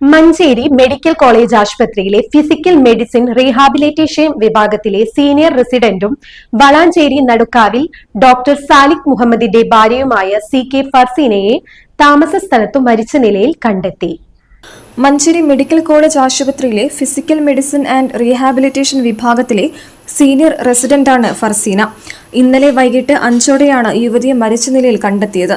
Manjeri medical college ആശുപത്രിയിലെ physical medicine rehabilitation വിഭാഗത്തിലെ senior റെസിഡന്റും വളാഞ്ചേരി നടുക്കാവിൽ ഡോക്ടർ സാലിക് മുഹമ്മദിന്റെ ഭാര്യയുമായ സി കെ ഫർസീനയെ താമസ സ്ഥലത്തു മരിച്ച നിലയിൽ കണ്ടെത്തി. മഞ്ചേരി മെഡിക്കൽ കോളേജ് ആശുപത്രിയിലെ ഫിസിക്കൽ മെഡിസിൻ ആൻഡ് റീഹാബിലിറ്റേഷൻ വിഭാഗത്തിലെ സീനിയർ റെസിഡന്റാണ് ഫർസീന. ഇന്നലെ വൈകിട്ട് അഞ്ചോടെയാണ് യുവതിയെ മരിച്ച നിലയിൽ കണ്ടെത്തിയത്.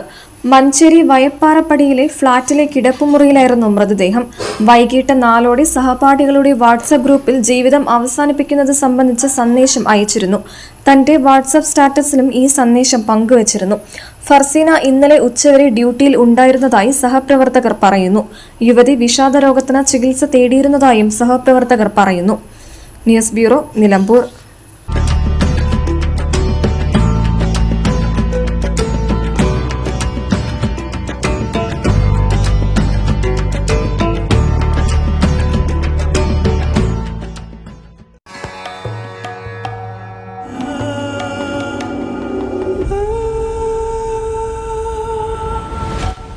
മഞ്ചേരി വയപ്പാറപ്പടിയിലെ ഫ്ളാറ്റിലെ കിടപ്പുമുറിയിലായിരുന്നു മൃതദേഹം. വൈകിട്ട് നാലോടെ സഹപാഠികളുടെ വാട്സപ്പ് ഗ്രൂപ്പിൽ ജീവിതം അവസാനിപ്പിക്കുന്നത് സംബന്ധിച്ച സന്ദേശം അയച്ചിരുന്നു. തന്റെ വാട്സപ്പ് സ്റ്റാറ്റസിലും ഈ സന്ദേശം പങ്കുവച്ചിരുന്നു. ഫർസീന ഇന്നലെ ഉച്ചവരെ ഡ്യൂട്ടിയിൽ ഉണ്ടായിരുന്നതായി സഹപ്രവർത്തകർ പറയുന്നു. യുവതി വിഷാദ രോഗത്തിന് ചികിത്സ തേടിയിരുന്നതായും സഹപ്രവർത്തകർ പറയുന്നു. News bureau Nilambur.